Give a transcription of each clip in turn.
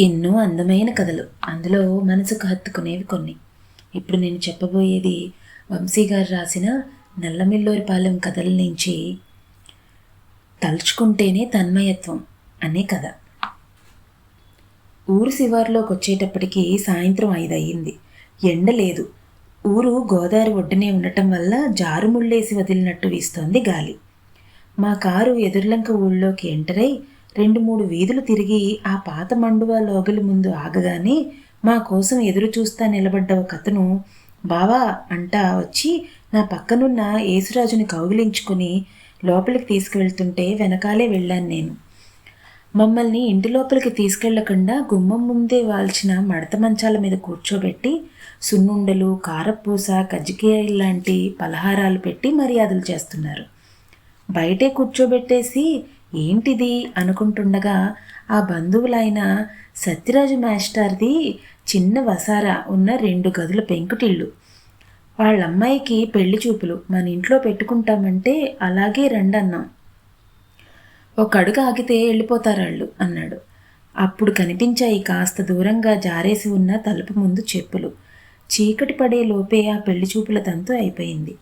ఎన్నో అందమైన కథలు. అందులో మనసుకు హత్తుకునేవి కొన్ని. ఇప్పుడు నేను చెప్పబోయేది వంశీ గారు రాసిన నల్లమిల్లోరిపాలెం కథల నుంచి తలుచుకుంటేనే తన్మయత్వం అనే కథ. ఊరు శివారులోకి వచ్చేటప్పటికి సాయంత్రం ఐదు అయ్యింది ఎండ లేదు. ఊరు గోదావరి ఒడ్డునే ఉండటం వల్ల జారుముళ్ళేసి వదిలినట్టు వీస్తోంది గాలి. మా కారు ఎదుర్లంక ఊళ్ళోకి ఎంటర్ అయి రెండు మూడు వీధులు తిరిగి ఆ పాత మండువా లోగలి ముందు ఆగగానే మా కోసం ఎదురు చూస్తా నిలబడ్డ ఒక అతను బావా అంటా వచ్చి నా పక్కనున్న యేసురాజుని కౌగిలించుకుని లోపలికి తీసుకువెళ్తుంటే వెనకాలే వెళ్ళాను నేను. మమ్మల్ని ఇంటి లోపలికి తీసుకెళ్ళకుండా గుమ్మం ముందే వాల్చిన మడత మంచాల మీద కూర్చోబెట్టి సున్నుండలు కారపూస కజ్జికాయలు లాంటి పలహారాలు పెట్టి మర్యాదలు చేస్తున్నారు. బయటే కూర్చోబెట్టేసి ఏంటిది అనుకుంటుండగా ఆ బంధువులైన సత్యరాజు మాస్టర్ది చిన్న వసారా ఉన్న రెండు గదుల పెంకుటిల్లు. వాళ్ళ అమ్మాయికి పెళ్ళి చూపులు మన ఇంట్లో పెట్టుకుంటామంటే అలాగే రండన్నాం. ఒక అడుగు ఆగితే వెళ్ళిపోతారాళ్ళు అన్నాడు. అప్పుడు కనిపించాయి కాస్త దూరంగా జారేసి ఉన్న తలుపు ముందు చెప్పులు. చీకటి పడే లోపే ఆ పెళ్ళి చూపుల తంతు అయిపోయింది.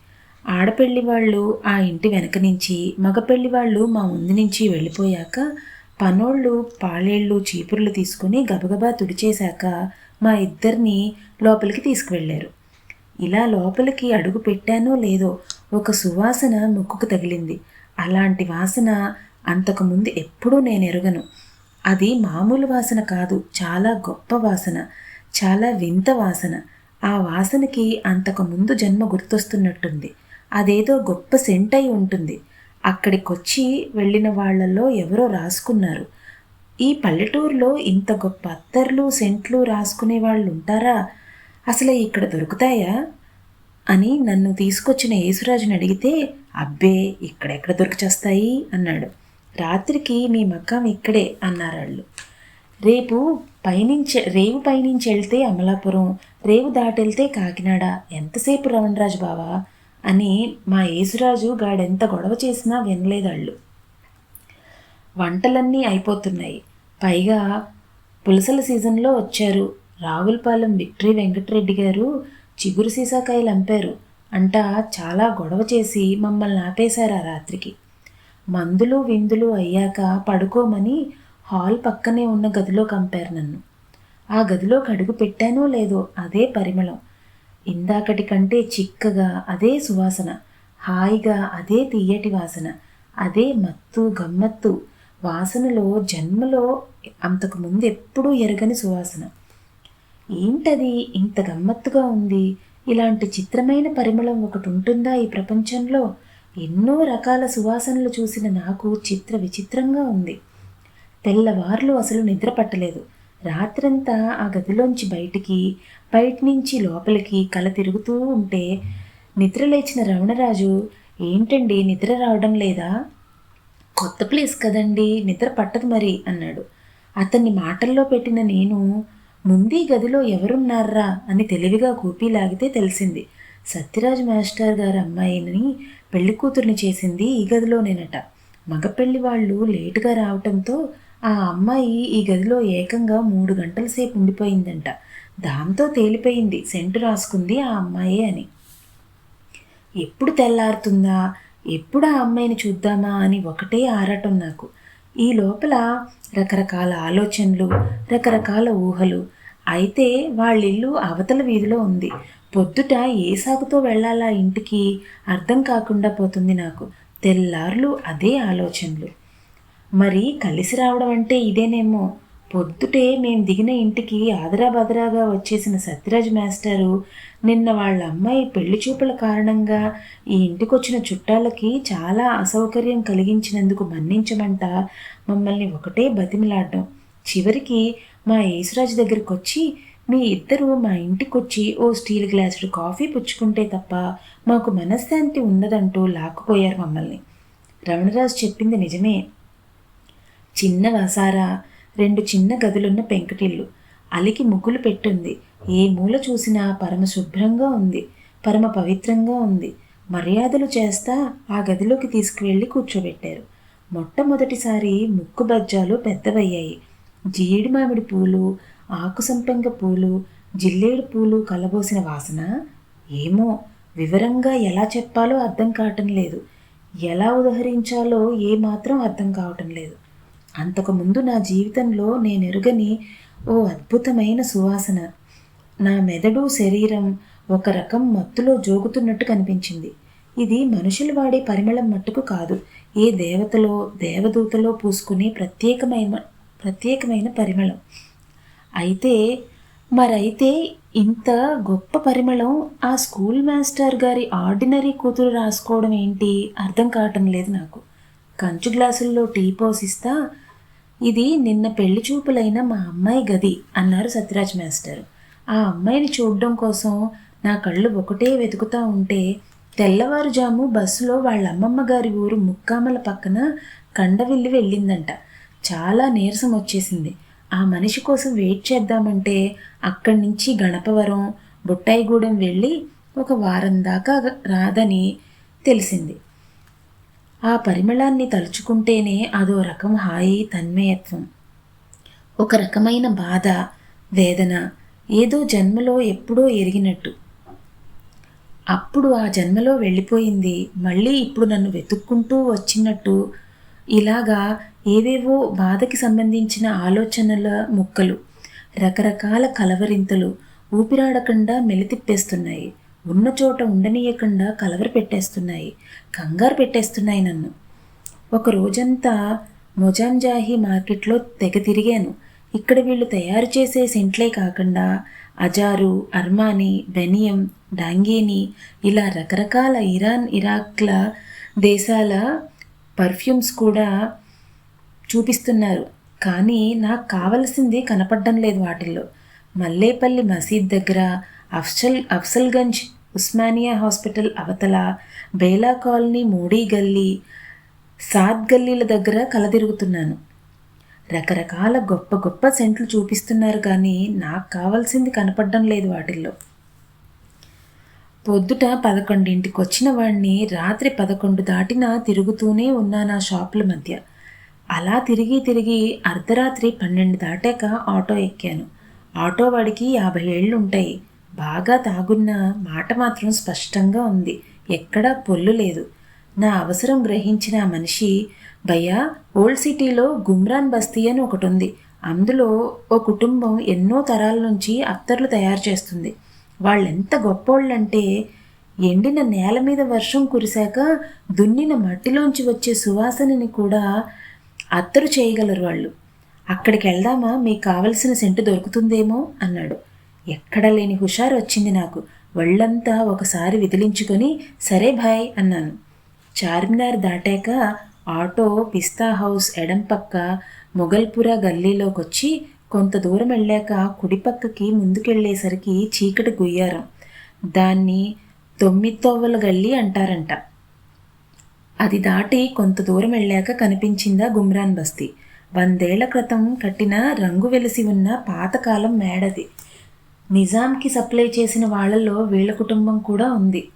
ఆడపెళ్ళి వాళ్ళు ఆ ఇంటి వెనక నుంచి మగపెళ్ళి వాళ్ళు మా ముందు నుంచి వెళ్ళిపోయాక పనోళ్ళు పాలేళ్ళు చీపుర్లు తీసుకుని గబగబా తుడిచేశాక మా ఇద్దరిని లోపలికి తీసుకువెళ్ళారు. ఇలా లోపలికి అడుగు పెట్టానో లేదో ఒక సువాసన ముక్కుకు తగిలింది. అలాంటి వాసన అంతకుముందు ఎప్పుడూ నేను ఎరగను. అది మామూలు వాసన కాదు చాలా గొప్ప వాసన చాలా వింత వాసన. ఆ వాసనకి అంతకుముందు జన్మ గుర్తొస్తున్నట్టుంది. అదేదో గొప్ప సెంట్ అయి ఉంటుంది. అక్కడికొచ్చి వెళ్ళిన వాళ్ళల్లో ఎవరో రాసుకున్నారు. ఈ పల్లెటూరులో ఇంత గొప్ప అత్తర్లు సెంట్లు రాసుకునే వాళ్ళు ఉంటారా అసలు ఇక్కడ దొరుకుతాయా? అని నన్ను తీసుకొచ్చిన యేసురాజుని అడిగితే అబ్బే ఇక్కడెక్కడ దొరికిచేస్తాయి? అన్నాడు. రాత్రికి మీ మక్కం ఇక్కడే అన్నారాళ్ళు. రేపు పైనుంచి రేవు పైనుంచి వెళ్తే అమలాపురం రేవు దాటెళ్తే కాకినాడ. ఎంతసేపు రవణరాజు బావా? అని మా యేసురాజు గాడెంత గొడవ చేసినా వినలేదాళ్ళు వంటలన్నీ అయిపోతున్నాయి. పైగా పులసల సీజన్లో వచ్చారు. రావులపాలెం విక్టరీ వెంకటరెడ్డి గారు చిగురు సీసాకాయలు అంపారు అంట చాలా గొడవ చేసి మమ్మల్ని ఆపేశారు ఆ రాత్రికి. మందులు విందులు అయ్యాక పడుకోమని హాల్ పక్కనే ఉన్న గదిలో కంపారు నన్ను. ఆ గదిలోకి అడుగు పెట్టానో లేదో అదే పరిమళం. ఇందాకటి కంటే చిక్కగా అదే సువాసన హాయిగా అదే తీయటి వాసన అదే మత్తు గమ్మత్తు. వాసనలో జన్మలో అంతకు ముందు ఎప్పుడూ ఎరగని సువాసన. ఏంటది ఇంత గమ్మత్తుగా ఉంది? ఇలాంటి చిత్రమైన పరిమళం ఒకటి ఉంటుందా ఈ ప్రపంచంలో? ఎన్నో రకాల సువాసనలు చూసిన నాకు చిత్ర విచిత్రంగా ఉంది. తెల్లవార్లు అసలు నిద్ర పట్టలేదు. రాత్రంతా ఆ గదిలోంచి బయటికి బయట నుంచి లోపలికి కల తిరుగుతూ ఉంటే నిద్ర లేచిన రమణరాజు ఏంటండి నిద్ర రావడం లేదా? కొత్త ప్లేస్ కదండి నిద్ర పట్టదు మరి అన్నాడు. అతన్ని మాటల్లో పెట్టిన నేను ముందీ గదిలో ఎవరున్నారా అని తెలివిగా గోపి లాగితే తెలిసింది. సత్యరాజ్ మాస్టర్ గారి అమ్మాయిని పెళ్ళి కూతుర్ని చేసింది ఈ గదిలోనేనట. మగపెళ్ళి వాళ్ళు లేటుగా రావటంతో ఆ అమ్మాయి ఈ గదిలో ఏకంగా మూడు గంటల సేపు ఉండిపోయిందంట. దాంతో తేలిపోయింది. సెంటు రాసుకుంది ఆ అమ్మాయే అని. ఎప్పుడు తెల్లారుతుందా? ఎప్పుడు ఆ అమ్మాయిని చూద్దామా అని ఒకటే ఆరాటం నాకు. ఈ లోపల రకరకాల ఆలోచనలు రకరకాల ఊహలు. అయితే వాళ్ళిల్లు అవతల వీధిలో ఉంది. పొద్దుట ఏ సాగుతో వెళ్ళాలా ఇంటికి? అర్థం కాకుండా పోతుంది నాకు. తెల్లార్లు అదే ఆలోచనలు. మరి కలిసి రావడం అంటే ఇదేనేమో. పొద్దుటే మేము దిగిన ఇంటికి ఆదరాబదరాగా వచ్చేసిన సత్యరాజ్ మాస్టరు నిన్న వాళ్ళ అమ్మాయి పెళ్ళి చూపుల కారణంగా ఈ ఇంటికొచ్చిన చుట్టాలకి చాలా అసౌకర్యం కలిగించినందుకు మన్నించమంట మమ్మల్ని ఒకటే బతిమిలాడడం. చివరికి మా యేసురాజు దగ్గరికి వచ్చి మీ ఇద్దరు మా ఇంటికొచ్చి ఓ స్టీల్ గ్లాసుడు కాఫీ పుచ్చుకుంటే తప్ప మాకు మనశ్శాంతి ఉండదంటూ లాక్కుపోయారు మమ్మల్ని. రమణరాజు చెప్పింది నిజమే. చిన్న వసారా రెండు చిన్న గదులున్న పెంకుటిల్లు. అలికి ముగ్గులు పెట్టుంది. ఏ మూల చూసినా పరమ శుభ్రంగా ఉంది పరమ పవిత్రంగా ఉంది. మర్యాదలు చేస్తా ఆ గదిలోకి తీసుకువెళ్ళి కూర్చోబెట్టారు. మొట్టమొదటిసారి ముక్కు బజ్జాలు పెద్దవయ్యాయి. జీడి మామిడి పూలు ఆకు సంపెంగ పూలు జిల్లేడు పూలు కలబోసిన వాసన? ఏమో వివరంగా ఎలా చెప్పాలో అర్థం కావటం లేదు. ఎలా ఉదహరించాలో ఏమాత్రం అర్థం కావటం లేదు. అంతకుముందు నా జీవితంలో నేనెరుగని ఓ అద్భుతమైన సువాసన. నా మెదడు శరీరం ఒక రకం మత్తులో జోగుతున్నట్టు కనిపించింది. ఇది మనుషులు వాడే పరిమళం మట్టుకు కాదు. ఏ దేవతలో దేవదూతలో పూసుకునే ప్రత్యేకమైన ప్రత్యేకమైన పరిమళం. అయితే మరైతే ఇంత గొప్ప పరిమళం ఆ స్కూల్ మాస్టర్ గారి ఆర్డినరీ కూతురు రాసుకోవడం ఏంటి అర్థం కావటం లేదు నాకు. కంచు గ్లాసుల్లో టీ పోసిస్తా ఇది నిన్న పెళ్ళి చూపులైన మా అమ్మాయి గది అన్నారు సత్యరాజ్ మాస్టర్. ఆ అమ్మాయిని చూడడం కోసం నా కళ్ళు ఒకటే వెతుకుతా ఉంటే తెల్లవారుజాము బస్సులో వాళ్ళ అమ్మమ్మ గారి ఊరు ముక్కామల పక్కన కండవిల్లి వెళ్ళిందంట. చాలా నీరసం వచ్చేసింది. ఆ మనిషి కోసం వెయిట్ చేద్దామంటే అక్కడి నుంచి గణపవరం బుట్టాయిగూడెం వెళ్ళి ఒక వారం దాకా రాదని తెలిసింది. ఆ పరిమళాన్ని తలుచుకుంటేనే అదో రకం హాయి తన్మయత్వం. ఒక రకమైన బాధ వేదన ఏదో జన్మలో ఎప్పుడో ఎరిగినట్టు. అప్పుడు ఆ జన్మలో వెళ్ళిపోయింది మళ్ళీ ఇప్పుడు నన్ను వెతుక్కుంటూ వచ్చినట్టు. ఇలాగా ఏవేవో బాధకి సంబంధించిన ఆలోచనల ముక్కలు రకరకాల కలవరింతలు ఊపిరాడకుండా మెలితిప్పేస్తున్నాయి. ఉన్న చోట ఉండనీయకుండా కలవర పెట్టేస్తున్నాయి కంగారు పెట్టేస్తున్నాయి నన్ను. ఒక రోజంతా మొజాంజాహి మార్కెట్లో తెగ తిరిగాను. ఇక్కడ వీళ్ళు తయారు చేసే సెంట్లే కాకుండా అజారు అర్మానీ బెనియం డాంగేని ఇలా రకరకాల ఇరాన్ ఇరాక్ల దేశాల పర్ఫ్యూమ్స్ కూడా చూపిస్తున్నారు. కానీ నాకు కావలసింది కనపడడం లేదు వాటిల్లో. మల్లేపల్లి మసీద్ దగ్గర అఫ్సల్ అఫ్సల్గంజ్ ఉస్మానియా హాస్పిటల్ అవతల బేలా కాలనీ మోడీ గల్లీ సాద్ గల్లీల దగ్గర కలదిరుగుతున్నాను రకరకాల గొప్ప గొప్ప సెంట్లు చూపిస్తున్నారు కానీ నాకు కావాల్సింది కనపడడం లేదు వాటిల్లో. పొద్దుట పదకొండింటికి వచ్చిన వాడిని రాత్రి పదకొండు దాటినా తిరుగుతూనే ఉన్నాను ఆ షాపుల మధ్య. అలా తిరిగి తిరిగి అర్ధరాత్రి పన్నెండు దాటాక ఆటో ఎక్కాను. ఆటో వాడికి యాభై ఏళ్ళు ఉంటాయి. బాగా తాగున్న మాట మాత్రం స్పష్టంగా ఉంది. ఎక్కడా పొల్లు లేదు. నా అవసరం గ్రహించిన ఆ మనిషి భయ్యా ఓల్డ్ సిటీలో గుమ్రాన్ బస్తీ అని ఒకటి ఉంది అందులో ఓ కుటుంబం ఎన్నో తరాల నుంచి అత్తర్లు తయారు చేస్తుంది. వాళ్ళెంత గొప్పోళ్ళంటే ఎండిన నేల మీద వర్షం కురిశాక దున్నిన మట్టిలోంచి వచ్చే సువాసనని కూడా అత్తరు చేయగలరు వాళ్ళు. అక్కడికి వెళ్దామా మీకు కావలసిన సెంటు దొరుకుతుందేమో? అన్నాడు. ఎక్కడ లేని హుషారు వచ్చింది నాకు. ఒళ్ళంతా ఒకసారి విదిలించుకొని సరే భాయ్ అన్నాను. చార్మినార్ దాటాక ఆటో పిస్తా హౌస్ ఎడం పక్క మొగల్పుర గల్లీలోకి వచ్చి కొంత దూరం వెళ్ళాక కుడిపక్కకి ముందుకెళ్ళేసరికి చీకటి గుయ్యారం. దాన్ని తొమ్మిదోవల గల్లీ అంటారంట. అది దాటి కొంత దూరం వెళ్ళాక కనిపించిందా గుమ్రాన్ బస్తీ. వందేళ్ళ క్రితం కట్టిన రంగు వెలిసి ఉన్న పాతకాలం మేడది. నిజాంకి సప్లై చేసిన వాళ్ళలో వీళ్ళ కుటుంబం కూడా ఉంది.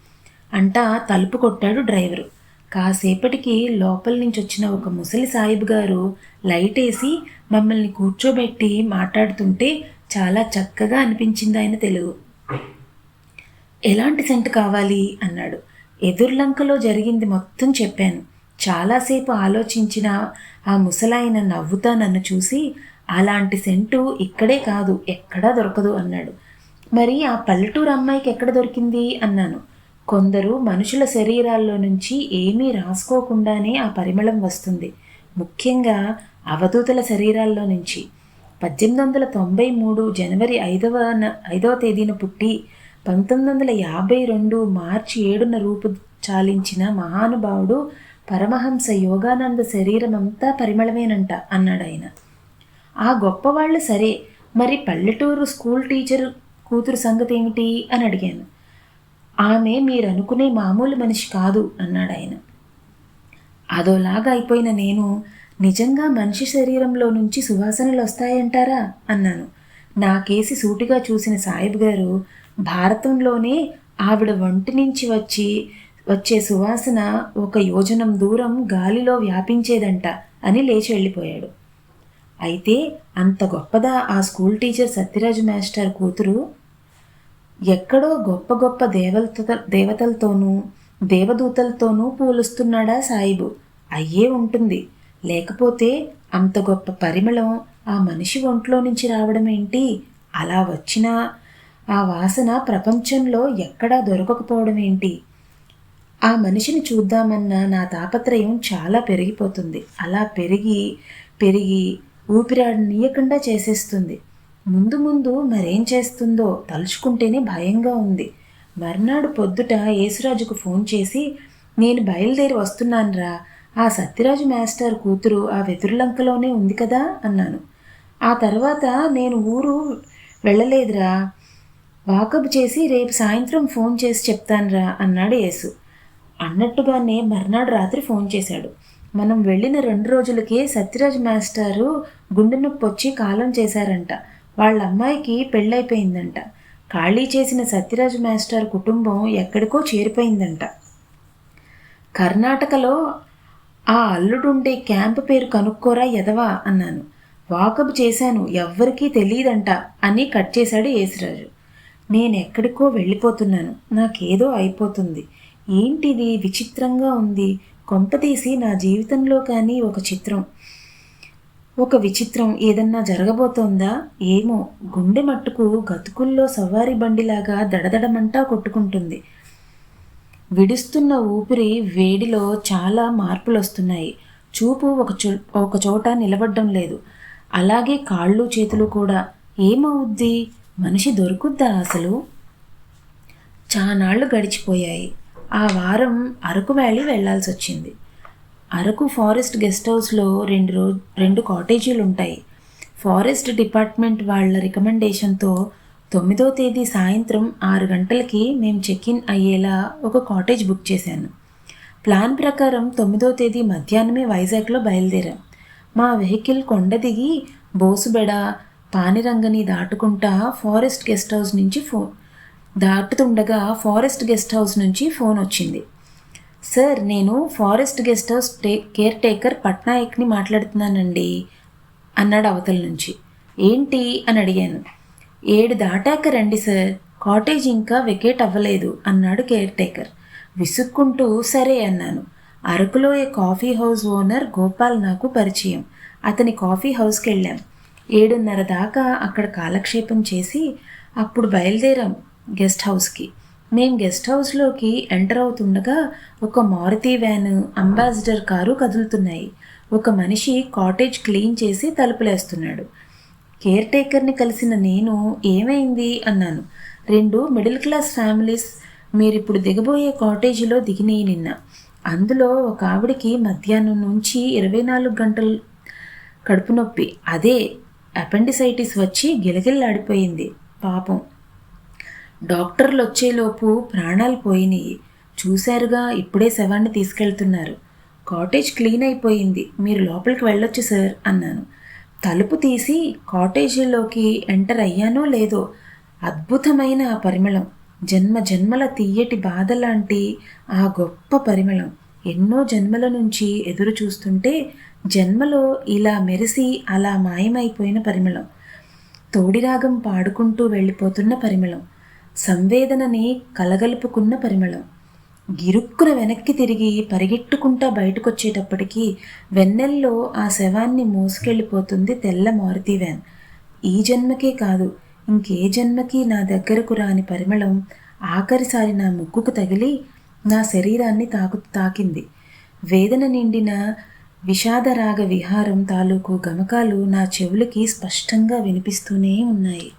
అంటా తలుపు కొట్టాడు డ్రైవరు. కాసేపటికి లోపల నుంచి వచ్చిన ఒక ముసలి సాయిబు గారు లైట్ వేసి మమ్మల్ని కూర్చోబెట్టి మాట్లాడుతుంటే చాలా చక్కగా అనిపించింది ఆయన తెలుగు. ఎలాంటి సెంట్ కావాలి? అన్నాడు. ఎదుర్లంకలో జరిగింది మొత్తం చెప్పాను. చాలాసేపు ఆలోచించిన ఆ ముసలాయన నవ్వుతా నన్ను చూసి అలాంటి సెంటు ఇక్కడే కాదు ఎక్కడా దొరకదు అన్నాడు. మరి ఆ పల్లెటూరు అమ్మాయికి ఎక్కడ దొరికింది అన్నాను. కొందరు మనుషుల శరీరాల్లో నుంచి ఏమీ రాసుకోకుండానే ఆ పరిమళం వస్తుంది. ముఖ్యంగా అవధూతల శరీరాల్లో నుంచి. పద్దెనిమిది వందల తొంభై మూడు జనవరి ఐదవ ఐదవ తేదీన పుట్టి పంతొమ్మిది వందల యాభై రెండు మార్చి ఏడున రూపు చాలించిన మహానుభావుడు పరమహంస యోగానంద శరీరం అంతా పరిమళమేనంట అన్నాడు ఆయన ఆ గొప్పవాళ్ళు సరే మరి పల్లెటూరు స్కూల్ టీచర్ కూతురు సంగతి ఏమిటి అని అడిగాను. ఆమె మీరు అనుకునే మామూలు మనిషి కాదు అన్నాడు ఆయన. అదోలాగా అయిపోయిన నేను నిజంగా మనిషి శరీరంలో నుంచి సువాసనలు వస్తాయంటారా అన్నాను. నా కేసి సూటిగా చూసిన సాహిబ్ గారు భారతంలోనే ఆవిడ వంటి నుంచి వచ్చి వచ్చే సువాసన ఒక యోజనం దూరం గాలిలో వ్యాపించేదంట అని లేచి వెళ్ళిపోయాడు. అయితే అంత గొప్పదా ఆ స్కూల్ టీచర్ సత్యరాజు మాస్టర్ కూతురు? ఎక్కడో గొప్ప గొప్ప దేవత దేవతలతోనూ దేవదూతలతోనూ పోలుస్తున్నాడా సాయిబు. అయ్యే ఉంటుంది. లేకపోతే అంత గొప్ప పరిమళం ఆ మనిషి ఒంట్లో నుంచి రావడం ఏంటి? అలా వచ్చిన ఆ వాసన ప్రపంచంలో ఎక్కడా దొరకకపోవడం ఏంటి? ఆ మనిషిని చూద్దామన్న నా తాపత్రయం చాలా పెరిగిపోతుంది. అలా పెరిగి పెరిగి ఊపిరాడనీయకుండా చేసేస్తుంది. ముందు ముందు మరేం చేస్తుందో తలుచుకుంటేనే భయంగా ఉంది. మర్నాడు పొద్దుట యేసురాజుకు ఫోన్ చేసి నేను బయలుదేరి వస్తున్నానురా. ఆ సత్యరాజు మాస్టర్ కూతురు ఆ వెదురులంకలోనే ఉంది కదా అన్నాను. ఆ తర్వాత నేను ఊరు వెళ్ళలేదురా. వాకప్ చేసి రేపు సాయంత్రం ఫోన్ చేసి చెప్తానురా అన్నాడు యేసు. అన్నట్టుగానే మర్నాడు రాత్రి ఫోన్ చేశాడు. మనం వెళ్ళిన రెండు రోజులకే సత్యరాజ్ మాస్టారు గుండె నొప్పి వచ్చి కాలం చేశారంట. వాళ్ళ అమ్మాయికి పెళ్ళైపోయిందంట. ఖాళీ చేసిన సత్యరాజ్ మాస్టర్ కుటుంబం ఎక్కడికో చేరిపోయిందంట. కర్ణాటకలో ఆ అల్లుడుండే క్యాంప్ పేరు కనుక్కోరా ఎదవా అన్నాను. వాకప్ చేశాను ఎవ్వరికీ తెలియదంట అని కట్ చేశాడు యేసురాజు. నేను ఎక్కడికో వెళ్ళిపోతున్నాను నాకేదో అయిపోతుంది. ఏంటిది? విచిత్రంగా ఉంది. కొంపతీసి నా జీవితంలో కానీ ఒక చిత్రం. ఒక విచిత్రం ఏదన్నా జరగబోతోందా? ఏమో. గుండె మట్టుకు గతుకుల్లో సవారీ బండిలాగా దడదడమంటా కొట్టుకుంటుంది. విడుస్తున్న ఊపిరి వేడిలో చాలా మార్పులు వస్తున్నాయి చూపు ఒక చో ఒక చోట నిలబడడం లేదు. అలాగే కాళ్ళు చేతులు కూడా. ఏమవుద్ది మనిషి దొరుకుద్దా అసలు? చానాళ్ళు గడిచిపోయాయి. ఆ వారం అరకు వ్యాలీ వెళ్ళాల్సి వచ్చింది అరకు ఫారెస్ట్ గెస్ట్ హౌస్లో రెండు రోజు రెండు కాటేజీలు ఉంటాయి. ఫారెస్ట్ డిపార్ట్మెంట్ వాళ్ళ రికమెండేషన్తో తొమ్మిదో తేదీ సాయంత్రం ఆరు గంటలకి మేము చెక్ ఇన్ అయ్యేలా ఒక కాటేజ్ బుక్ చేశాను. ప్లాన్ ప్రకారం తొమ్మిదో తేదీ మధ్యాహ్నమే వైజాగ్లో బయలుదేరాం. మా వెహికల్ కొండ దిగి బోసుబెడ పానిరంగని దాటుకుంటా ఫారెస్ట్ గెస్ట్ హౌస్ నుంచి ఫోన్ దాటుతుండగా ఫారెస్ట్ గెస్ట్ హౌస్ నుంచి ఫోన్ వచ్చింది. సార్ నేను ఫారెస్ట్ గెస్ట్ హౌస్ టే కేర్ టేకర్ పట్నాయక్ని మాట్లాడుతున్నానండి అన్నాడు అవతల నుంచి. ఏంటి? అని అడిగాను. ఏడు దాటాక రండి సార్ కాటేజ్ ఇంకా వెకేట్ అవ్వలేదు అన్నాడు కేర్ టేకర్. విసుక్కుంటూ సరే అన్నాను. అరకులో ఏ కాఫీ హౌస్ ఓనర్ గోపాల్ నాకు పరిచయం. అతని కాఫీ హౌస్కి వెళ్ళాం ఏడున్నర దాకా అక్కడ కాలక్షేపం చేసి అప్పుడు బయలుదేరాం గెస్ట్ హౌస్కి. మేము గెస్ట్ హౌస్లోకి ఎంటర్ అవుతుండగా ఒక మారుతి వ్యాన్ అంబాసిడర్ కారు కదులుతున్నాయి. ఒక మనిషి కాటేజ్ క్లీన్ చేసి తలుపులేస్తున్నాడు. కేర్ టేకర్ని కలిసిన నేను ఏమైంది అన్నాను. రెండు మిడిల్ క్లాస్ ఫ్యామిలీస్ మీరిప్పుడు దిగబోయే కాటేజీలో దిగినాయి నిన్న. అందులో ఒక ఆవిడికి మధ్యాహ్నం నుంచి ఇరవై నాలుగు గంటలు కడుపు నొప్పి. అదే అపెండిసైటిస్ వచ్చి గిలగిల్లాడిపోయింది. పాపం. డాక్టర్లు వచ్చేలోపు ప్రాణాలు పోయినాయి. చూశారుగా ఇప్పుడే శవాన్ని తీసుకెళ్తున్నారు. కాటేజ్ క్లీన్ అయిపోయింది. మీరు లోపలికి వెళ్ళొచ్చు సార్ అన్నాను. తలుపు తీసి కాటేజీలోకి ఎంటర్ అయ్యానో లేదో అద్భుతమైన ఆ పరిమళం. జన్మ జన్మల తీయటి బాధ లాంటి ఆ గొప్ప పరిమళం. ఎన్నో జన్మల నుంచి ఎదురు చూస్తుంటే జన్మలో ఇలా మెరిసి అలా మాయమైపోయిన పరిమళం. తోడిరాగం పాడుకుంటూ వెళ్ళిపోతున్న పరిమళం. సంవేదనని కలగలుపుకున్న పరిమళం. గిరుక్కున వెనక్కి తిరిగి పరిగెట్టుకుంటా బయటకొచ్చేటప్పటికీ వెన్నెల్లో ఆ శవాన్ని మోసుకెళ్ళిపోతుంది తెల్ల మారుతి వ్యాన్. ఈ జన్మకే కాదు ఇంకే జన్మకి నా దగ్గరకు రాని పరిమళం ఆఖరిసారి నా ముక్కుకు తగిలి నా శరీరాన్ని తాకు తాకింది. వేదన నిండిన విషాదరాగ విహారం తాలూకు గమకాలు నా చెవులకి స్పష్టంగా వినిపిస్తూనే ఉన్నాయి.